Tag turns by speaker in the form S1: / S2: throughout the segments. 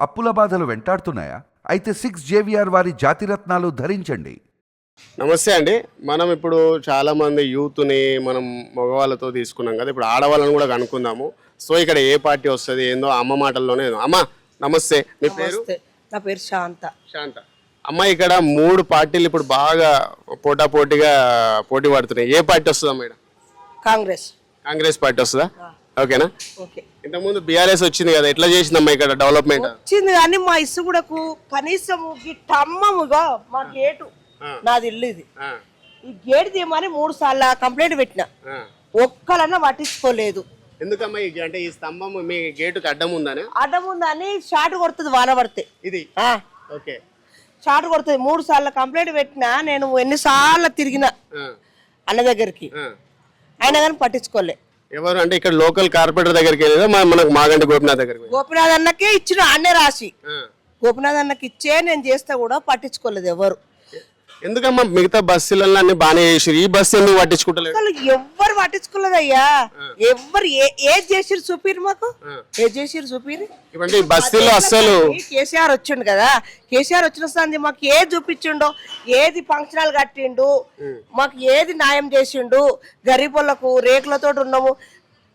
S1: అప్పుల బాధలు వెంటాడుతున్నాయా? అయితే సిక్స్ జేవిఆర్ వారి జాతిరత్నాలు ధరించండి.
S2: నమస్తే అండి. మనం ఇప్పుడు చాలా మంది యూత్ని మనం మగవాళ్ళతో తీసుకున్నాం కదా ఇప్పుడు ఆడవాళ్ళని కూడా కనుక్కుందాము. సో ఇక్కడ ఏ పార్టీ వస్తుంది ఏందో అమ్మ మాటల్లోనే ఏదో. అమ్మ నమస్తే. మీ పేరు?
S3: నమస్తే. నా పేరు శాంత.
S2: శాంత. అమ్మ ఇక్కడ మూడు పార్టీలు ఇప్పుడు బాగా పోటా పోటీగా పోటీ పడుతున్నాయి. ఏ పార్టీ వస్తుందా మేడం?
S3: కాంగ్రెస్.
S2: కాంగ్రెస్ పార్టీ వస్తుందా? ఓకేనా?
S3: ఓకే.
S2: ఇంతకుముందు బీఆర్ఎస్ వచ్చింది కదా ఎట్లా చేసిందమ్మా ఇక్కడ డెవలప్మెంట్
S3: వచ్చింది కానీ మా ఇసుగుడకు కనీసం గిట్టమ్మముగా మా గేటు. నాది ఇల్లు ఇది. ఈ గేట్ తీయమని మూడు సార్లు కంప్లైంట్ పెట్టిన. ఒక్కలన్నా పట్టించుకోలేదు.
S2: ఎందుకమ్మా అంటే ఈ స్తంభం మీ గేటుకి అడ్డం ఉందని?
S3: అడ్డం ఉందని షాట్ కొడుతుంది వాన పడితే.
S2: ఇది?
S3: ఆ,
S2: ఓకే.
S3: షాట్ కొడుతుంది. మూడు సార్లు కంప్లైంట్ పెట్టినా నేను ఎన్నిసార్లు తిరిగిన అన్న దగ్గరికి. అయినా కానీ పట్టించుకోలే.
S2: ఎవరు అంటే ఇక్కడ లోకల్ కార్పొరేటర్ దగ్గరికి వెళ్ళేదా మన- మనకు మాగంటి గోపినాథ్ దగ్గరికి?
S3: గోపినాథ్ అన్నకే ఇచ్చిన అన్నే రాసి. గోపినాథ్ అన్నకి ఇచ్చే నేను చేస్తే కూడా పట్టించుకోలేదు ఎవరు
S2: ఎందుకమ్మా మిగతా బస్సులలో అన్ని బాగానే చేసారు ఈ బస్సు ఎందుకు పట్టించుకుంటలేదు?
S3: అసలు ఎవ్వరు పట్టించుకోలేదయ్యా. ఎవ్వరు ఏ ఏది చేసిరు చూపిరు మాకు? ఏది చేసిరు చూపిరు
S2: ఇవంటే ఈ బస్సులో అస్సలు
S3: కేసీఆర్ వచ్చిండు కదా. కేసీఆర్ వచ్చిన సంది మాకు ఏది చూపించిండో? ఏది ఫంక్షనాలు కట్టిండు? మాకు ఏది న్యాయం చేసిండు? గరీబులకు రేకులతో ఉన్నాము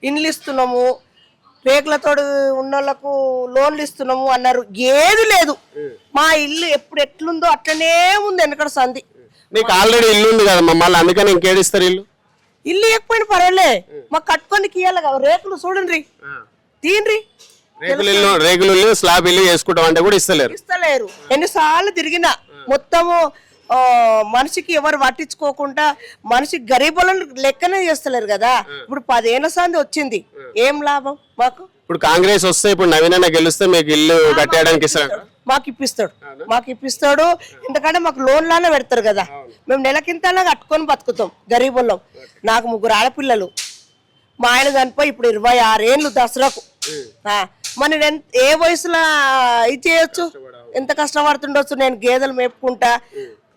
S3: ఇండ్లు ఇస్తున్నాము రేకులతో ఉన్నోళ్ళకు లోన్లు ఇస్తున్నాము అన్నారు. ఏది లేదు. మా ఇల్లు ఎప్పుడు ఎట్లుందో అట్లనే ఉంది వెనకడ సంది
S2: నీకు ఆల్రెడీ ఇల్లు ఉంది కదా మళ్ళీ అందుకని ఇంకేడిస్తారు ఇల్లు?
S3: ఇల్లు ఎక్కువైనా పర్వాలే. మాకు కట్టుకొని కీయాలి కదా రేకులు చూడండి. తీయండి.
S2: రేకులు ఇల్లు రేకులు ఇల్లు స్లాబ్ ఇల్లు వేసుకుంటాం అంటే కూడా ఇస్తలేరు.
S3: ఇస్తలేరు. ఎన్నిసార్లు తిరిగినా మొత్తము మనిషికి ఎవరు పట్టించుకోకుండా మనిషి గరీబులను లెక్కనే చేస్తలేరు కదా. ఇప్పుడు పదేళ్ళ సంది వచ్చింది. ఏం లాభం మాకు?
S2: ఇప్పుడు కాంగ్రెస్ వస్తే ఇప్పుడు నవీనన్న గెలిస్తే మీకు ఇల్లు కట్టేయడానికి ఇస్తారు
S3: మాకు ఇప్పిస్తాడు. మాకు ఇప్పిస్తాడు. ఎందుకంటే మాకు లోన్లానే పెడతారు కదా. మేము నెలకింతలా కట్టుకొని బతుకుతాం గరీబుల్లం నాకు ముగ్గురు ఆడపిల్లలు. మా ఆయన చనిపోయి ఇప్పుడు ఇరవై ఆరేళ్ళు దసరాకు. ఆ, మరి నేను ఎంత- ఏ వయసులో ఇది చేయొచ్చు? ఎంత కష్టపడుతుండొచ్చు? నేను గేదెలు మేపుకుంటా.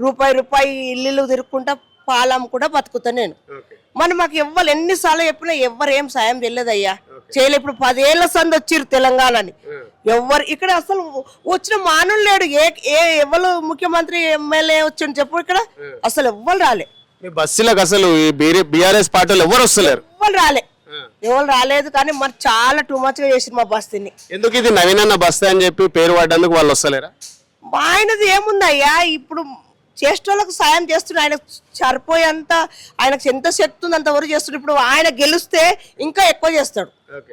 S3: రూపాయి రూపాయి ఇల్లు తిరుక్కుంటా పాలం కూడా బతుకుతా నేను. మరి మాకు ఎవ్వరు ఎన్నిసార్లు చెప్పినా ఎవ్వరు ఏం సాయం చేయలేదయ్యా. చేయలే ఇప్పుడు పదేళ్ళ సంది వచ్చిర్రు తెలంగాణని. ఎవ్వరు ఇక్కడ అసలు వచ్చిన మానవులు లేడు. ఏ ఏ ఎవరు ముఖ్యమంత్రి ఎమ్మెల్యే వచ్చిండు చెప్పు ఇక్కడ. అసలు ఎవ్వరు రాలే.
S2: బస్సులకు అసలు బీఆర్ఎస్ పార్టీలు ఎవరు వస్తలేరు.
S3: ఎవ్వరు రాలే. ఎవరు రాలేదు కానీ మరి చాలా టూ మచ్గా చేసింది మా బస్తీని
S2: ఎందుకు ఇది నవీనన్న బస్తా అని చెప్పి పేరు పడ్డందుకు వాళ్ళు వస్తలేరా?
S3: ఆయనది ఏముందయ్యా? ఇప్పుడు చేసేటోళ్ళకు సాయం చేస్తున్నాడు ఆయన సరిపోయేంత ఆయనకు ఎంత శక్తి ఉంది అంత వరకు చేస్తున్నాడు. ఇప్పుడు ఆయన గెలిస్తే ఇంకా ఎక్కువ చేస్తాడు.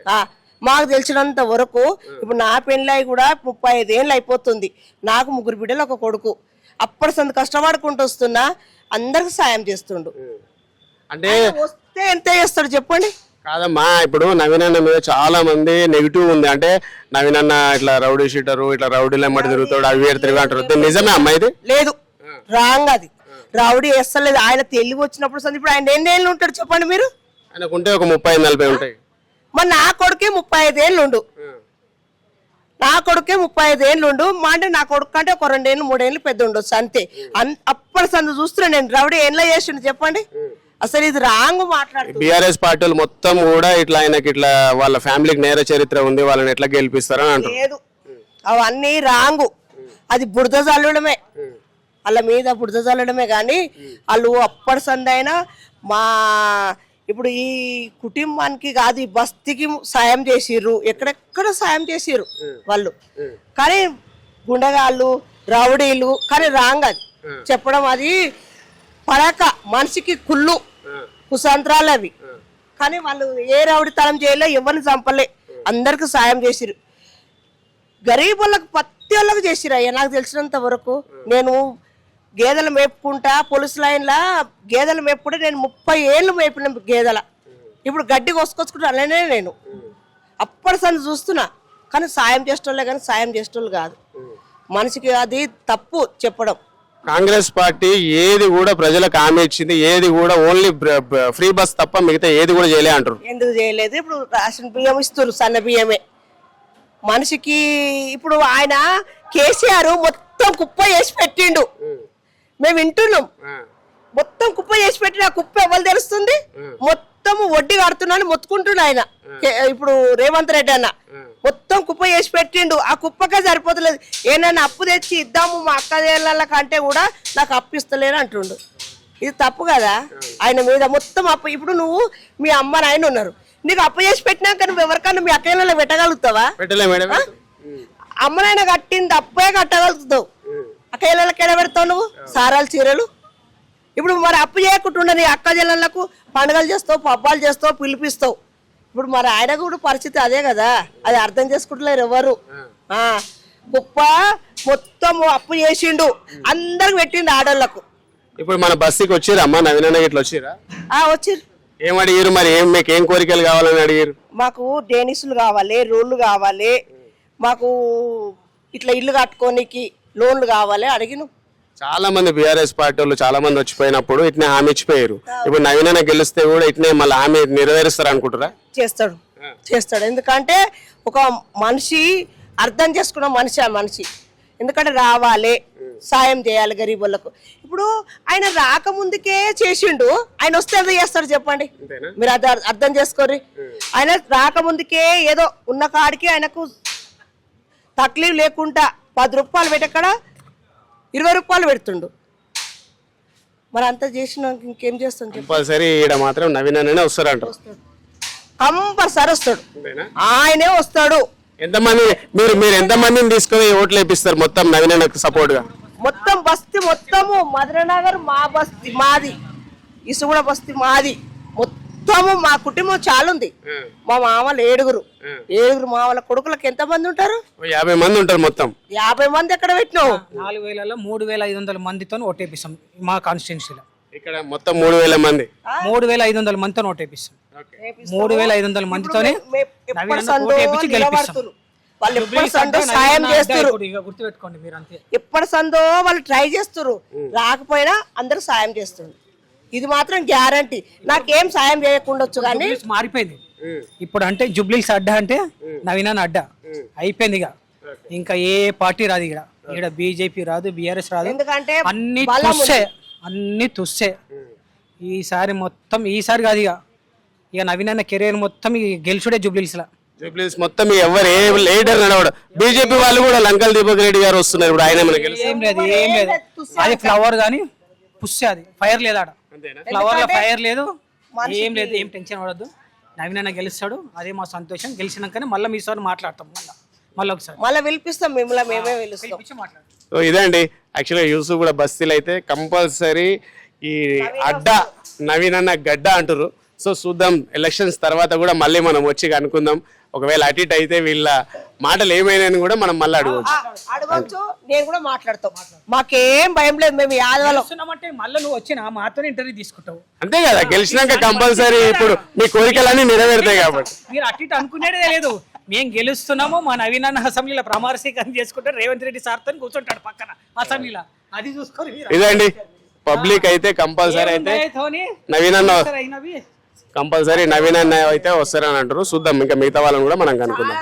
S3: ఆ, మాకు తెలిసినంత వరకు ఇప్పుడు నా పెళ్ళి కూడా ముప్పై ఐదేళ్ళు అయిపోతుంది. నాకు ముగ్గురు బిడ్డలు ఒక కొడుకు. అప్పటి సంది కష్టపడుకుంటూ వస్తున్నా అందరికి సాయం చేస్తుండు.
S2: అంటే
S3: వస్తే ఎంత చేస్తాడు చెప్పండి?
S2: కాదమ్మా ఇప్పుడు నవీనన్న మీద చాలా మంది నెగిటివ్ ఉంది. అంటే నవీనన్న ఇట్లా రౌడీ షీటరు ఇట్లా రౌడీలు ఎమ్మటి తిరుగుతాడు అవి వేరు తిరిగి అంటారు నిజమే అమ్మా ఇది?
S3: లేదు. రాంగ్ అది రావుడి వేస్తలేదు. ఆయన తెలివి వచ్చినప్పుడు సంది ఇప్పుడు ఆయన ఎన్ని ఏళ్ళు ఉంటాడు చెప్పండి మీరు?
S2: ఆయనకుంటే ఒక ముప్పై నలభై ఉంటాయి.
S3: మరి నా కొడుకే ముప్పై ఐదేళ్ళు ఉండు నా కొడుకే ముప్పై ఐదేళ్ళు ఉండు మా అంటే నా కొడుకు అంటే ఒక రెండేళ్ళు మూడేళ్ళు పెద్ద ఉండొచ్చు అంతే అప్పటి సందు చూస్తున్నా నేను. రౌడీ ఎట్లా చేసిండు చెప్పండి? అసలు ఇది రాంగ్ మాట్లాడుతుంది.
S2: బీఆర్ఎస్ పార్టీలు మొత్తం కూడా ఇట్లా ఆయనకి ఇట్లా వాళ్ళ ఫ్యామిలీకి నేర చరిత్ర ఉంది. వాళ్ళని ఎట్లా గెలిపిస్తారని అంటారు
S3: లేదు. అవన్నీ రాంగు. అది బురద చల్లడమే వాళ్ళ మీద బురద చల్లడమే కానీ వాళ్ళు అప్పటి సందైనా మా ఇప్పుడు ఈ కుటుంబానికి కాదు ఈ బస్తీకి సాయం చేసిర్రు. ఎక్కడెక్కడ సాయం చేసిర్రు వాళ్ళు. కానీ గుండగాళ్ళు రౌడీలు కానీ రాంగ్ అది చెప్పడం అది పడక మనిషికి కుళ్ళు కుసంత్రాలు అవి. కానీ వాళ్ళు ఏ రౌడితనం చేయలే ఎవరిని చంపలే. అందరికి సాయం చేసిరు గరీబులకు ప్రతి వాళ్ళకి చేసిరు అయ్యా నాకు తెలిసినంత వరకు. నేను గేదెలు మేపుకుంటా పోలీస్ లైన్లా గేదెలు మేపుకుంటే నేను ముప్పై ఏళ్ళు మేపిన గేదెల. ఇప్పుడు గడ్డి కోసుకొచ్చుకుంటా అలానే నేను. అప్పటి సంది చూస్తున్నా. కానీ సాయం చేసేటోళ్ళే కానీ సాయం చేసేటోళ్ళు కాదు. మనిషికి అది తప్పు చెప్పడం.
S2: కాంగ్రెస్ పార్టీ ఏది కూడా ప్రజలకు హామీ ఇచ్చింది ఏది కూడా ఓన్లీ ఫ్రీ బస్ తప్ప మిగతా ఏది కూడా చేయలే అంటారు.
S3: ఎందుకు చేయలేదు? ఇప్పుడు రేషన్ బియ్యం ఇస్తారు సన్న బియ్యమే. మనిషికి ఇప్పుడు ఆయన కేసీఆర్ మొత్తం కుప్ప చేసి పెట్టిండు. మేము వింటున్నాం. మొత్తం కుప్ప చేసి పెట్టిన ఆ కుప్ప ఎవరు తెలుస్తుంది? మొత్తం వడ్డీ కడుతున్నాను మొత్తుకుంటుండు ఆయన. ఇప్పుడు రేవంత్ రెడ్డి అన్న. మొత్తం కుప్ప చేసి పెట్టిండు. ఆ కుప్పకే సరిపోతలేదు. ఏనన్నా అప్పు తెచ్చి ఇద్దాము మా అక్క అంటే కూడా నాకు అప్పు ఇస్తలేరు అంటుండు. ఇది తప్పు కదా? ఆయన మీద మొత్తం అప్పు. ఇప్పుడు నువ్వు మీ అమ్మ నాయన ఉన్నారు. నీకు అప్పు చేసి పెట్టినాక నువ్వు ఎవరికన్నా మీ అక్క పెట్టగలుగుతావా? అమ్మనైనా కట్టింది అప్పే కట్టగలుగుతావు. అక్క చెల్లెళ్ళకి ఎడ పెడతావు నువ్వు సారాలు చీరలు? ఇప్పుడు మరి అప్పు చేయకుండా నీ అక్క చెల్లెళ్ళకు పండుగలు చేస్తావు పబ్బాలు చేస్తావు పిలిపిస్తావు. ఇప్పుడు మరి ఆయన కూడా పరిస్థితి అదే కదా. అది అర్థం చేసుకుంటలేరు ఎవరు. ఆ, కుప్ప మొత్తం అప్పు చేసిండు. అందరికి పెట్టిండు ఆడోళ్ళకు.
S2: ఇప్పుడు మన బస్సుకి వచ్చిరా అమ్మా? నవీనన్న ఇట్లా వచ్చిరా
S3: ఆ వచ్చి
S2: ఏం అడిగారు మరి? ఏం మీకు ఏం కోరికలు కావాలని అడిగారు
S3: మాకు డేనిసులు కావాలి రోడ్లు కావాలి. మాకు ఇట్లా ఇల్లు కట్టుకోనికి లోన్లు కావాలి అడిగిన.
S2: చాలా మంది బీఆర్ఎస్ పార్టీ వాళ్ళు చాలా మంది వచ్చిపోయినప్పుడు ఇట్నే హామీ ఇచ్చిపోయారు. ఇప్పుడు నవీనన్న గెలిస్తే కూడా ఇట్నే మళ్ళీ హామీ నెరవేరుస్తారు అనుకుంటారా
S3: చేస్తాడు. చేస్తాడు. ఎందుకంటే ఒక మనిషి అర్థం చేసుకున్న మనిషి ఆ మనిషి. ఎందుకంటే రావాలి సాయం చేయాలి గరీబులకు ఇప్పుడు ఆయన రాకముందుకే చేసిండు ఆయన వస్తే ఎంత చేస్తాడు చెప్పండి. మీరు అది అర్- అర్థం చేసుకోర్రి. ఆయన రాకముందుకే ఏదో ఉన్న కాడికి ఆయనకు తక్లీఫ్ లేకుండా పది రూపాయలు పెట్టక్కడ ఇరవై రూపాయలు పెడుతుండు. మరి అంత చేసినాక ఇంకేం చేస్తాం చెప్పు?
S2: కంపల్సరీ ఈడ మాత్రం నవీనన్ననే వస్తారంటారు
S3: కంపల్సరీ వస్తాడు? ఆయనే వస్తాడు.
S2: ఎంతమంది మీరు మీరు ఎంతమందిని తీసుకొని ఓట్లు వేపిస్తారు మొత్తం నవీనన్నకు సపోర్ట్గా?
S3: మొత్తం బస్తీ మొత్తము మధురనగర్ మా బస్తీ మాది. ఇసుగూడ బస్తీ మాది. మొత్తము మా కుటుంబం చాలా ఉంది మా మామలు ఏడుగురు ఏడుగురు మామల కొడుకులకు ఎంత మంది ఉంటారు?
S2: యాభై మంది ఉంటారు మొత్తం.
S3: యాభై మంది ఎక్కడ పెట్టినావు?
S4: నాలుగు వేలలో మూడు వేల ఐదు వందల మందితో ఓటేపిస్తాం మా కాన్స్టిట్యున్సీలో.
S2: ఇక్కడ మొత్తం మూడు వేల మంది.
S4: మూడు వేల ఐదు వందల మందితో ఓటేపిస్తాం. మూడు వేల ఐదు వందల మందితోనే గెలిపిస్తాం.
S3: వాళ్ళు సందో సాయం చేస్తారు.
S4: గుర్తుపెట్టుకోండి మీరు అంతే
S3: ఎప్పటి సందో వాళ్ళు ట్రై చేస్తారు. రాకపోయినా అందరూ సాయం చేస్తారు. ఇది మాత్రం గ్యారంటీ. నాకేం సాయం చేయకుండొచ్చు కానీ
S4: జుబ్లీస్ మారిపోయింది. ఇప్పుడు అంటే జుబ్లీస్ అడ్డా అంటే నవీనన్న అడ్డా. అయిపోయింది ఇక. ఇంకా ఏ పార్టీ రాదు ఇక్కడ ఇక్కడ బీజేపీ రాదు బీఆర్ఎస్ రాదు.
S3: ఎందుకంటే
S4: అన్ని తుస్సే అన్ని తుస్సే. ఈసారి మొత్తం ఈసారి కాదు ఇక. ఇక నవీనన్న కెరీర్ మొత్తం ఈ గెలుచుడే జుబ్లీస్ లా
S2: ప్లీజ్ మొత్తం ఎవరు ఏ లీడర్ నడవడు బీజేపీ వాళ్ళు కూడా లంకల్ దీపక్ రెడ్డి గారు వస్తున్నారు ఇప్పుడు ఆయన మనకి
S4: ఏం లేదు ఏం లేదు. అది ఫ్లవర్ కానీ పుష్సే అది. ఫైర్ లేదు ఆడ ఫ్లవర్లో ఫైర్ లేదు. ఏం లేదు ఏం టెన్షన్ పడద్దు. నవీనన్న గెలుస్తాడు. అదే మా సంతోషం. గెలిచినాకనే మళ్ళీ మీసారి మాట్లాడతాం మళ్ళీ. మళ్ళీ ఒకసారి.
S3: మళ్ళీ పిలిపిస్తాం మిమ్మల్ని మేమే పిలుస్తాం.
S2: సో ఇదండి యాక్చువల్గా యూసుఫ్ కూడా బస్తీలు అయితే కంపల్సరీ ఈ అడ్డ నవీనన్న గడ్డ అంటారు సో చూద్దాం ఎలక్షన్స్ తర్వాత కూడా మళ్ళీ మనం వచ్చి కనుక్కుందాం. ఒకవేళ అటు ఇటు అయితే వీళ్ళ మాటలు ఏమైనా కూడా మనం మళ్ళీ అడగవచ్చు.
S3: అడగచ్చు నేను కూడా మాట్లాడతాం. మాకేం భయం లేదు మేము యాదవలం
S4: వస్తున్నామంటే మళ్ళీ నువ్వు వచ్చిన మాతో ఇంటర్వ్యూ తీసుకుంటావు.
S2: అంతే కదా గెలిచినాక కంపల్సరీ ఇప్పుడు మీ కోరికలన్నీ నెరవేరుతాయి కాబట్టి.
S4: మీరు అటు ఇటు అనుకునేదే లేదు. మేము గెలుస్తున్నాము మా నవీనన్న అసెంబ్లీలో ప్రమాణ స్వీకారం చేసుకుంటే రేవంత్ రెడ్డి సార్తో కూర్చుంటాడు పక్కన అసెంబ్లీలో. అది చూసుకొని మీరు
S2: ఇదండి పబ్లిక్ అయితే కంపల్సరీ అయితే
S4: ఏముంది
S2: కంపల్సరీ నవీనన్న అయితే వస్తారని అంటారు. చూద్దాం ఇంకా మిగతా వాళ్ళని కూడా మనం కనుక్కుందాం.